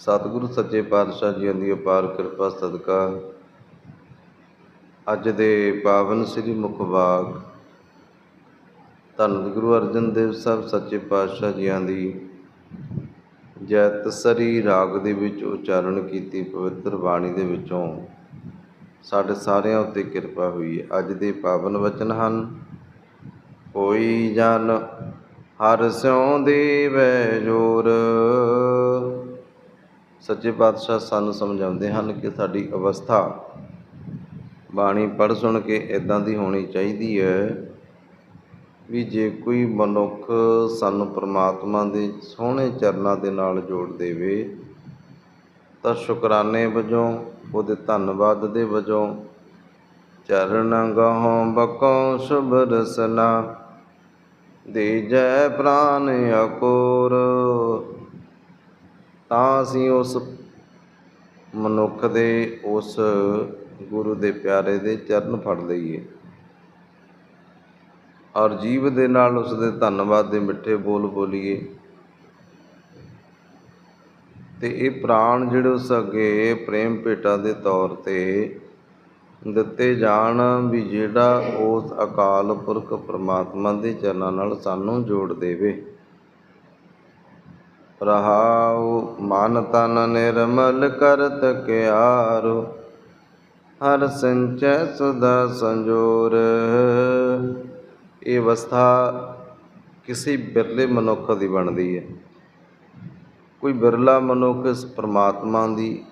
ਸਤਿਗੁਰੂ ਸੱਚੇ ਪਾਤਸ਼ਾਹ ਜੀਆਂ ਦੀ ਅਪਾਰ ਕਿਰਪਾ, ਸਦਕਾ। ਅੱਜ ਦੇ ਪਾਵਨ ਸ੍ਰੀ ਮੁਖਵਾਕ ਧੰਨ ਗੁਰੂ ਅਰਜਨ ਦੇਵ ਸਾਹਿਬ ਸੱਚੇ ਪਾਤਸ਼ਾਹ ਜੀਆਂ ਦੀ। ਜੈਤਸਰੀ ਰਾਗ ਦੇ ਵਿੱਚ ਉਚਾਰਨ ਕੀਤੀ ਪਵਿੱਤਰ ਬਾਣੀ ਦੇ ਵਿੱਚੋਂ ਸਾਡੇ ਸਾਰਿਆਂ ਉੱਤੇ ਕਿਰਪਾ ਹੋਈ। ਹੈ ਅੱਜ ਦੇ ਪਾਵਨ ਵਚਨ ਹਨ, ਕੋਈ ਜਨ ਹਰ ਸਿਉ ਦੇਵੈ ਜੋਰ। ਸੱਚੇ ਪਾਤਸ਼ਾਹ ਸਾਨੂੰ ਸਮਝਾਉਂਦੇ ਹਨ ਕਿ ਸਾਡੀ ਅਵਸਥਾ ਬਾਣੀ ਪੜ੍ਹ ਸੁਣ ਕੇ ਇਦਾਂ ਦੀ ਹੋਣੀ ਚਾਹੀਦੀ ਹੈ ਵੀ ਜੇ ਕੋਈ ਮਨੁੱਖ ਸਾਨੂੰ ਪ੍ਰਮਾਤਮਾ ਦੇ ਸੋਹਣੇ ਚਰਨਾਂ ਦੇ ਨਾਲ ਜੋੜ ਦੇਵੇ, ਤਾਂ ਸ਼ੁਕਰਾਨੇ ਵਜੋਂ, ਉਹਦੇ ਧੰਨਵਾਦ ਦੇ ਵਜੋਂ, ਚਰਨ ਗਹੋਂ ਬਕੋ ਸ਼ੁਭ ਰਸਨਾ, ਦੇ ਜੈ ਪ੍ਰਾਨ ਅਕੋਰ। ਤਾਂ ਅਸੀਂ ਉਸ ਮਨੁੱਖ ਦੇ, ਉਸ ਗੁਰੂ ਦੇ ਪਿਆਰੇ ਦੇ ਚਰਨ ਫੜ ਲਈਏ। ਔਰ ਜੀਵ ਦੇ ਨਾਲ ਉਸ ਦੇ ਧੰਨਵਾਦ ਦੇ ਮਿੱਠੇ ਬੋਲ ਬੋਲੀਏ। ਤੇ ਇਹ ਪ੍ਰਾਣ ਜਿਹੜੇ ਉਸ ਅੱਗੇ ਪ੍ਰੇਮ ਭੇਟਾ ਦੇ ਤੌਰ ਤੇ ਦਿੱਤੇ ਜਾਣ ਵੀ ਜਿਹੜਾ ਉਸ ਅਕਾਲ ਪੁਰਖ ਪਰਮਾਤਮਾ ਦੇ ਚਰਨਾਂ ਨਾਲ ਸਾਨੂੰ ਜੋੜ ਦੇਵੇ। ਰਹਾਉ, ਮਨ ਤਨ ਨਿਰਮਲ ਕਰਤ ਕਿਆਰੋ, ਹਰ ਸੰਚੈ ਸਦਾ ਸੰਜੋਰ। ਇਹ ਅਵਸਥਾ ਕਿਸੇ ਬਿਰਲੇ ਮਨੁੱਖ ਦੀ ਬਣਦੀ ਹੈ। ਕੋਈ ਬਿਰਲਾ ਮਨੁੱਖ ਇਸ ਪ੍ਰਮਾਤਮਾ ਦੀ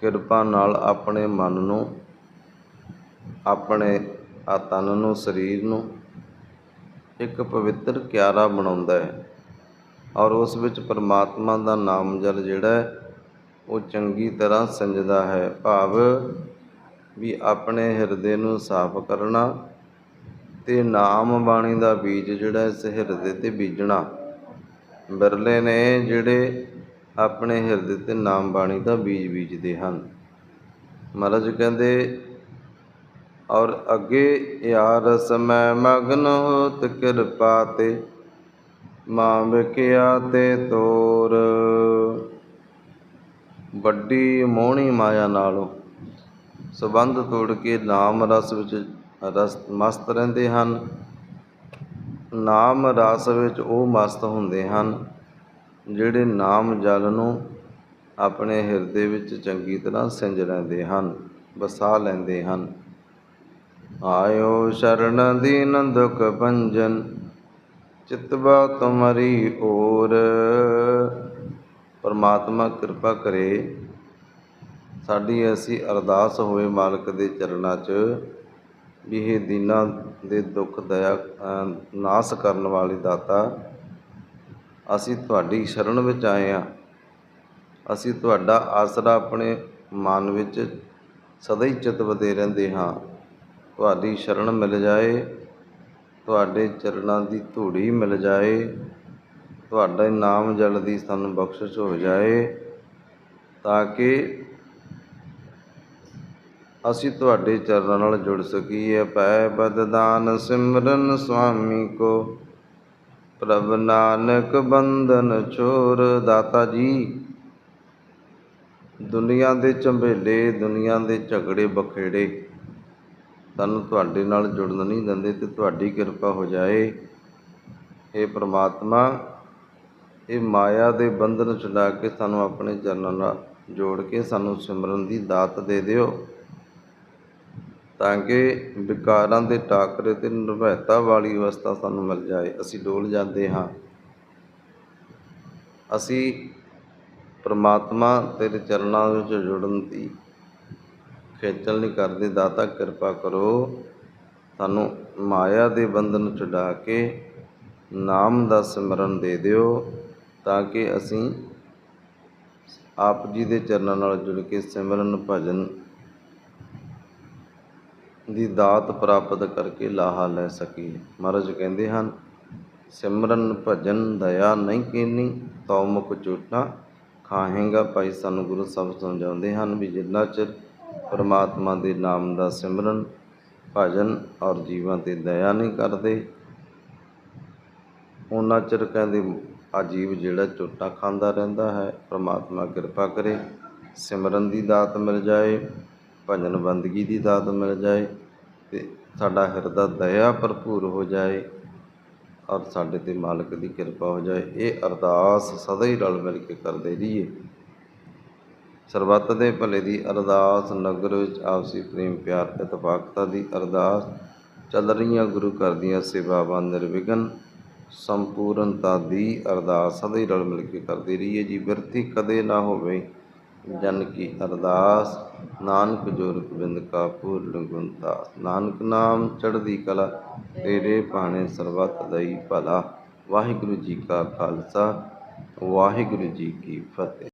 ਕਿਰਪਾ ਨਾਲ ਆਪਣੇ ਮਨ ਨੂੰ, ਆਪਣੇ ਆ ਤਨ ਨੂੰ, ਸਰੀਰ ਨੂੰ ਇੱਕ ਪਵਿੱਤਰ ਕਿਆਰਾ ਬਣਾਉਂਦਾ ਹੈ। ਔਰ ਉਸ ਵਿੱਚ ਪਰਮਾਤਮਾ ਦਾ ਨਾਮ ਜਲ ਜਿਹੜਾ ਉਹ ਚੰਗੀ ਤਰ੍ਹਾਂ ਸਿੰਜਦਾ ਹੈ। ਭਾਵ ਵੀ ਆਪਣੇ ਹਿਰਦੇ ਨੂੰ ਸਾਫ਼ ਕਰਨਾ ਤੇ ਨਾਮ ਬਾਣੀ ਦਾ ਬੀਜ ਜਿਹੜਾ ਇਸ ਹਿਰਦੇ ਤੇ ਬੀਜਣਾ। ਬਿਰਲੇ ਨੇ ਜਿਹੜੇ ਆਪਣੇ ਹਿਰਦੇ ਤੇ ਨਾਮ ਬਾਣੀ ਦਾ ਬੀਜ ਬੀਜਦੇ ਹਨ। ਮਹਾਰਾਜ ਕਹਿੰਦੇ, ਔਰ ਅੱਗੇ, ਯਾਰ ਸਮੈ ਮਗਨ ਹੋਤ ਕਿਰਪਾ ਤੇ ਮਾਂ ਵਿਕਿਆ ਤੇ ਤੋਰ। ਵੱਡੀ ਮੋਹਣੀ ਮਾਇਆ ਨਾਲੋਂ ਸਬੰਧ ਤੋੜ ਕੇ ਨਾਮ ਰਸ ਵਿੱਚ ਰਸ ਮਸਤ ਰਹਿੰਦੇ ਹਨ। ਨਾਮ ਰਸ ਵਿੱਚ ਉਹ ਮਸਤ ਹੁੰਦੇ ਹਨ ਜਿਹੜੇ ਨਾਮ ਜਲ ਨੂੰ ਆਪਣੇ ਹਿਰਦੇ ਵਿੱਚ ਚੰਗੀ ਤਰ੍ਹਾਂ ਸਿੰਜ ਲੈਂਦੇ ਹਨ, ਵਸਾ ਲੈਂਦੇ ਹਨ। ਆਇਓ ਸ਼ਰਨ ਦੀਨ ਦੁਖ ਭੰਜਨ ਚਿਤਵਾ ਤੁਮਰੀ ਔਰ ਪਰਮਾਤਮਾ ਕਿਰਪਾ ਕਰੇ, ਸਾਡੀ ਅਸੀਂ ਅਰਦਾਸ ਹੋਵੇ ਮਾਲਕ ਦੇ ਚਰਨਾਂ 'ਚ, ਵੀ ਇਹ ਦੀਨਾ ਦੇ ਦੁੱਖ ਦਇਆ ਨਾਸ ਕਰਨ ਵਾਲੇ ਦਾਤਾ, ਅਸੀਂ ਤੁਹਾਡੀ ਸ਼ਰਨ ਵਿੱਚ ਆਏ ਆ। ਅਸੀਂ ਤੁਹਾਡਾ ਆਸਰਾ ਆਪਣੇ ਮਨ ਵਿੱਚ ਸਦਾ ਹੀ ਚਿਤਵਦੇ ਰਹਿੰਦੇ ਹਾਂ। ਤੁਹਾਡੀ ਸ਼ਰਨ ਮਿਲ ਜਾਏ ਤੁਹਾਡੇ ਚਰਨਾਂ ਦੀ ਧੂੜੀ ਮਿਲ ਜਾਏ, ਤੁਹਾਡੇ ਨਾਮ ਜਲ ਦੀ ਸਾਨੂੰ ਬਖਸ਼ਿਸ਼ ਹੋ ਜਾਏ, ਤਾਂ ਕਿ ਅਸੀਂ ਤੁਹਾਡੇ ਚਰਨਾਂ ਨਾਲ ਜੁੜ ਸਕੀਏ। ਪੈ ਬਦਦਾਨ ਸਿਮਰਨ ਸੁਆਮੀ ਕੋ, ਪ੍ਰਭ ਨਾਨਕ ਬੰਧਨ ਛੋਰ ਦਾਤਾ ਜੀ। ਦੁਨੀਆ ਦੇ ਚੰਬੇਲੇ ਦੁਨੀਆ ਦੇ ਝਗੜੇ ਬਖੇੜੇ। ਸਾਨੂੰ ਤੁਹਾਡੇ ਨਾਲ ਜੁੜਨ ਨਹੀਂ ਦਿੰਦੇ ਤੇ ਤੁਹਾਡੀ ਕਿਰਪਾ ਹੋ ਜਾਏ। ਇਹ ਪ੍ਰਮਾਤਮਾ, ਇਹ ਮਾਇਆ ਦੇ ਬੰਧਨ ਛੁਡਾ ਕੇ ਸਾਨੂੰ ਆਪਣੇ ਚਰਨਾਂ ਨਾਲ ਜੋੜ ਕੇ ਸਾਨੂੰ ਸਿਮਰਨ ਦੀ ਦਾਤ ਦੇ ਦਿਓ, ਤਾਂ ਕਿ ਵਿਕਾਰਾਂ ਦੇ ਟਾਕਰੇ ਤੇ ਨਿਰਭੈਤਾ ਵਾਲੀ ਅਵਸਥਾ ਸਾਨੂੰ ਮਿਲ ਜਾਏ। ਅਸੀਂ ਡੋਲ ਜਾਂਦੇ ਹਾਂ। ਅਸੀਂ ਪਰਮਾਤਮਾ ਤੇਰੇ ਚਰਨਾਂ ਵਿੱਚ ਜੁੜਨ ਦੀ ਖੇਚਲ ਨਹੀਂ ਕਰਦੇ, ਦਾਤਾ ਕਿਰਪਾ ਕਰੋ। ਸਾਨੂੰ ਮਾਇਆ ਦੇ ਬੰਧਨ ਛੁਡਾ ਕੇ ਨਾਮ ਦਾ ਸਿਮਰਨ ਦੇ ਦਿਓ, ਤਾਂ ਕਿ ਅਸੀਂ ਆਪ ਜੀ ਦੇ ਚਰਨਾਂ ਨਾਲ ਜੁੜ ਕੇ ਸਿਮਰਨ ਭਜਨ ਦੀ ਦਾਤ ਪ੍ਰਾਪਤ ਕਰਕੇ ਲਾਹਾ ਲੈ ਸਕੀਏ। ਮਹਾਰਾਜ ਕਹਿੰਦੇ ਹਨ, ਸਿਮਰਨ ਭਜਨ ਦਇਆ ਨਹੀਂ ਕੀਨੀ, ਤਉ ਮੁਖ ਚੋਟਾਂ ਖਾਹੇਗਾ ਭਾਈ ਸਾਨੂੰ ਗੁਰੂ ਸਾਹਿਬ ਸਮਝਾਉਂਦੇ ਹਨ ਵੀ ਜਿੰਨਾ ਚਿਰ ਪਰਮਾਤਮਾ ਦੇ ਨਾਮ ਦਾ ਸਿਮਰਨ, ਭਜਨ ਔਰ ਜੀਵਾਂ ਤੇ ਦਇਆ ਨਹੀਂ ਕਰਦੇ। ਉਹਨਾਂ ਚਿਰ ਕਹਿੰਦੇ ਆ ਜੀਵ ਜਿਹੜਾ ਚੋਟਾਂ ਖਾਂਦਾ ਰਹਿੰਦਾ ਹੈ, ਪਰਮਾਤਮਾ ਕਿਰਪਾ ਕਰੇ, ਸਿਮਰਨ ਦੀ ਦਾਤ ਮਿਲ ਜਾਏ, ਭਜਨ ਬੰਦਗੀ ਦੀ ਦਾਤ ਮਿਲ ਜਾਏ ਤੇ ਸਾਡਾ ਹਿਰਦਾ ਦਇਆ ਭਰਪੂਰ ਹੋ ਜਾਏ ਔਰ ਸਾਡੇ ਤੇ ਮਾਲਕ ਦੀ ਕਿਰਪਾ ਹੋ ਜਾਏ। ਇਹ ਅਰਦਾਸ ਸਦਾ ਹੀ ਰਲ ਮਿਲ ਕੇ ਕਰਦੇ ਰਹੀਏ। ਸਰਬੱਤ ਦੇ ਭਲੇ ਦੀ ਅਰਦਾਸ, ਨਗਰ ਵਿੱਚ ਆਪਸੀ ਪ੍ਰੇਮ, ਪਿਆਰ ਇਤਫਾਕਤਾ ਦੀ ਅਰਦਾਸ, ਚੱਲ ਰਹੀਆਂ ਗੁਰੂ ਘਰ ਦੀਆਂ ਸੇਵਾਵਾਂ ਨਿਰਵਿਘਨ, ਸੰਪੂਰਨਤਾ ਦੀ ਅਰਦਾਸ, ਸਦਾ ਹੀ ਰਲ ਮਿਲ ਕੇ ਕਰਦੇ ਰਹੀਏ ਜੀ। ਬਿਰਤੀ ਕਦੇ ਨਾ ਹੋਵੇ ਜਨ ਕੀ ਅਰਦਾਸ, ਨਾਨਕ ਜੋਰ ਗੋਬਿੰਦ ਕਾ ਪੂਰਨ ਗੁਣਦਾਸ ਨਾਨਕ ਨਾਮ ਚੜ੍ਹਦੀ ਕਲਾ, ਤੇਰੇ ਭਾਣੇ ਸਰਬੱਤ ਦਈ ਭਲਾ। ਵਾਹਿਗੁਰੂ ਜੀ ਕਾ ਖਾਲਸਾ, ਵਾਹਿਗੁਰੂ ਜੀ ਕੀ ਫਤਿਹ।